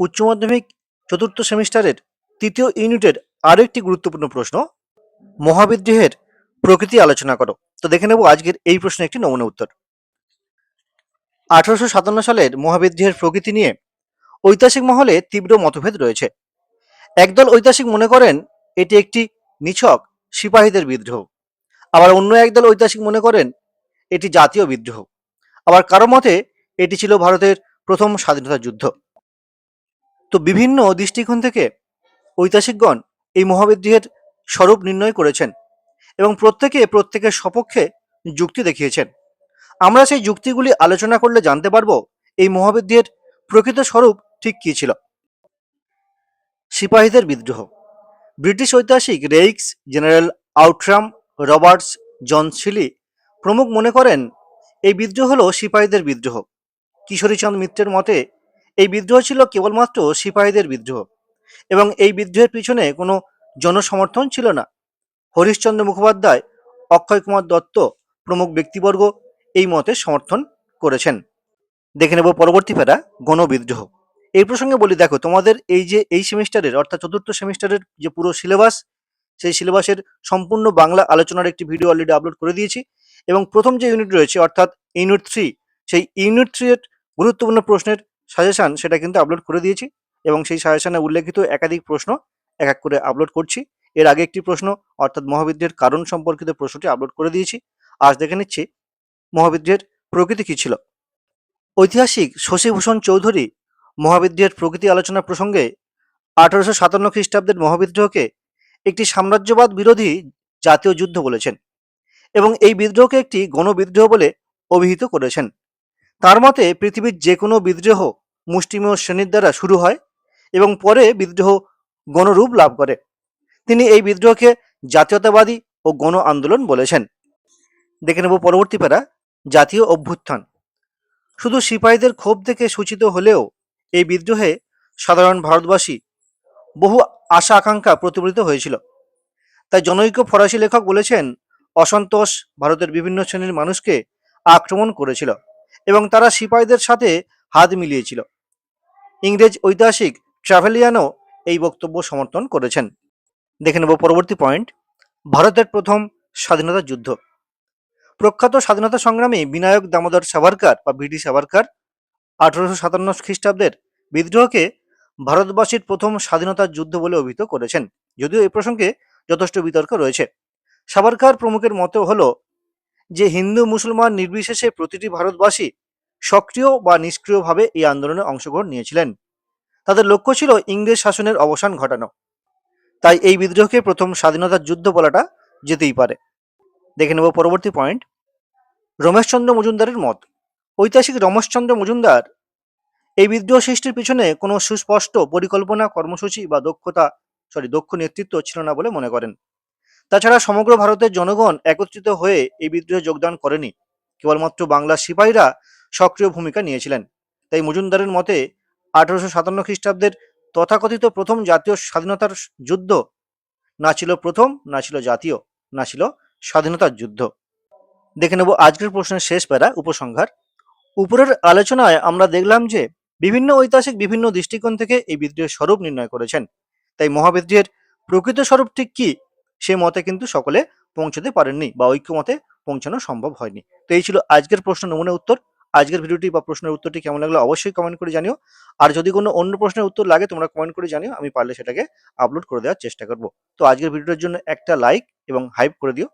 উচ্চ মাধ্যমিক চতুর্থ সেমিস্টারের তৃতীয় ইউনিটের আরও একটি গুরুত্বপূর্ণ প্রশ্ন, মহাবিদ্রোহের প্রকৃতি আলোচনা করো। তো দেখে নেব আজকের এই প্রশ্নের একটি নমুনা উত্তর। আঠারোশো সাতান্ন সালের মহাবিদ্রোহের প্রকৃতি নিয়ে ঐতিহাসিক মহলে তীব্র মতভেদ রয়েছে। একদল ঐতিহাসিক মনে করেন এটি একটি নিছক সিপাহীদের বিদ্রোহ। আবার অন্য একদল ঐতিহাসিক মনে করেন এটি জাতীয় বিদ্রোহ। আবার কারও মতে এটি ছিল ভারতের প্রথম স্বাধীনতা যুদ্ধ। তো বিভিন্ন দৃষ্টিকোণ থেকে ঐতিহাসিকগণ এই মহাবিদ্রোহের স্বরূপ নির্ণয় করেছেন এবং প্রত্যেকে প্রত্যেকের সপক্ষে যুক্তি দেখিয়েছেন। আমরা সেই যুক্তিগুলি আলোচনা করলে জানতে পারব এই মহাবিদ্রোহের প্রকৃত স্বরূপ ঠিক কী ছিল। সিপাহীদের বিদ্রোহ। ব্রিটিশ ঐতিহাসিক Raikes general Outram Roberts John Seeley প্রমুখ মনে করেন, এই বিদ্রোহ হল সিপাহীদের বিদ্রোহ। কিশোরীচন্দ মিত্রের মতে এই বিদ্রোহ ছিল কেবলমাত্র সিপাহীদের বিদ্রোহ এবং এই বিদ্রোহের পিছনে কোনো জনসমর্থন ছিল না। হরিশ্চন্দ্র মুখোপাধ্যায়, অক্ষয় কুমার দত্ত প্রমুখ ব্যক্তিবর্গ এই মতে সমর্থন করেছেন। দেখে নেব পরবর্তী প্যারা, গণবিদ্রোহ। এই প্রসঙ্গে বলি, দেখো, তোমাদের এই যে এই সেমিস্টারের, অর্থাৎ চতুর্থ সেমিস্টারের যে পুরো সিলেবাস, সেই সিলেবাসের সম্পূর্ণ বাংলা আলোচনার একটি ভিডিও অলরেডি আপলোড করে দিয়েছি এবং প্রথম যে ইউনিট রয়েছে, অর্থাৎ ইউনিট থ্রি সেই ইউনিট থ্রি এর গুরুত্বপূর্ণ প্রশ্নের সাজেশন সেটা কিন্তু আপলোড করে দিয়েছি এবং সেই সাজেশানে উল্লেখিত একাধিক প্রশ্ন এক এক করে আপলোড করছি। এর আগে একটি প্রশ্ন, অর্থাৎ মহাবিদ্যের কারণ সম্পর্কিত প্রশ্নটি আপলোড করে দিয়েছি। আজ দেখে নিচ্ছি মহাবিদ্যের প্রকৃতি কী ছিল। ঐতিহাসিক শশীভূষণ চৌধুরী মহাবিদ্রোহের প্রকৃতি আলোচনা প্রসঙ্গে আঠারোশো সাতান্ন খ্রিস্টাব্দের মহাবিদ্রোহকে একটি সাম্রাজ্যবাদ বিরোধী জাতীয় যুদ্ধ বলেছেন এবং এই বিদ্রোহকে একটি গণবিদ্রোহ বলে অভিহিত করেছেন। তার মতে পৃথিবীর যে কোনো বিদ্রোহ মুষ্টিমেয় শ্রেণির দ্বারা শুরু হয় এবং পরে বিদ্রোহ গণরূপ লাভ করে। তিনি এই বিদ্রোহকে জাতীয়তাবাদী ও গণ আন্দোলন বলেছেন। দেখে নেব পরবর্তী প্যারা, জাতীয় অভ্যুত্থান। শুধু সিপাহীদের ক্ষোভ থেকে সূচিত হলেও এই বিদ্রোহে সাধারণ ভারতবাসী বহু আশা আকাঙ্ক্ষা প্রতিফলিত হয়েছিল। তাই জনৈক ফরাসি লেখক বলেছেন, অসন্তোষ ভারতের বিভিন্ন শ্রেণির মানুষকে আক্রমণ করেছিল। এবং তারা সিপাহীদের সাথে হাত মিলিয়েছিল। ইংরেজ ঐতিহাসিক ট্রাভেলিয়ানও এই বক্তব্য সমর্থন করেছেন। দেখে নেব পরবর্তী পয়েন্ট। ভারতের প্রথম স্বাধীনতা যুদ্ধ। প্রখ্যাত স্বাধীনতা সংগ্রামী বিনায়ক দামোদর সাভারকার বা বিডি সাভারকার আঠারোশো সাতান্ন খ্রিস্টাব্দের বিদ্রোহকে ভারতবাসীর প্রথম স্বাধীনতার যুদ্ধ বলে অভিহিত করেছেন। যদিও এই প্রসঙ্গে যথেষ্ট বিতর্ক রয়েছে। সাভারকার প্রমুখের মতো হলো যে হিন্দু মুসলমান নির্বিশেষে প্রতিটি ভারতবাসী সক্রিয় বা নিষ্ক্রিয়ভাবে এই আন্দোলনে অংশগ্রহণ নিয়েছিলেন। তাদের লক্ষ্য ছিল ইংরেজ শাসনের অবসান ঘটানো। তাই এই বিদ্রোহকে প্রথম স্বাধীনতার যুদ্ধ বলাটা যেতেই পারে। দেখে নেব পরবর্তী পয়েন্ট। রমেশচন্দ্র মজুমদারের মত। ঐতিহাসিক রমেশচন্দ্র মজুমদার এই বিদ্রোহ সৃষ্টির পিছনে কোনো সুস্পষ্ট পরিকল্পনা, কর্মসূচি বা দক্ষতা সরি দক্ষ নেতৃত্ব ছিল না বলে মনে করেন। তাছাড়া সমগ্র ভারতের জনগণ একত্রিত হয়ে এই বিদ্রোহে যোগদান করেনি। কেবলমাত্র বাংলার সিপাহীরা সক্রিয় ভূমিকা নিয়েছিলেন। তাই মজুমদারের মতে, আঠারোশো সাতান্ন খ্রিস্টাব্দের তথাকথিত প্রথম জাতীয় স্বাধীনতার যুদ্ধ না ছিল প্রথম, না ছিল জাতীয়, না ছিল স্বাধীনতার যুদ্ধ। দেখে নেব আজকের প্রশ্নের শেষ প্যারা উপসংহার। উপরের আলোচনায় আমরা দেখলাম যে, বিভিন্ন ঐতিহাসিক বিভিন্ন দৃষ্টিকোণ থেকে এই বিদ্রোহের স্বরূপ নির্ণয় করেছেন। তাই মহাবিদ্রোহের প্রকৃত স্বরূপ ঠিক কি? সে মতে কিন্তু সকলে পৌঁছতে পারেননি বা ঐক্যমতে পৌঁছানো সম্ভব হয়নি। তো এই ছিল আজকের প্রশ্ন নমুনা উত্তর। আজকের ভিডিওটি বা প্রশ্নের উত্তরটি কেমন লাগল অবশ্যই কমেন্ট করে জানিও। আর যদি কোনো অন্য প্রশ্নের উত্তর লাগে তোমরা কমেন্ট করে জানিও, আমি পারলে সেটাকে আপলোড করে দেওয়ার চেষ্টা করব। তো আজকের ভিডিওটার জন্য একটা লাইক এবং হাইপ করে দিও।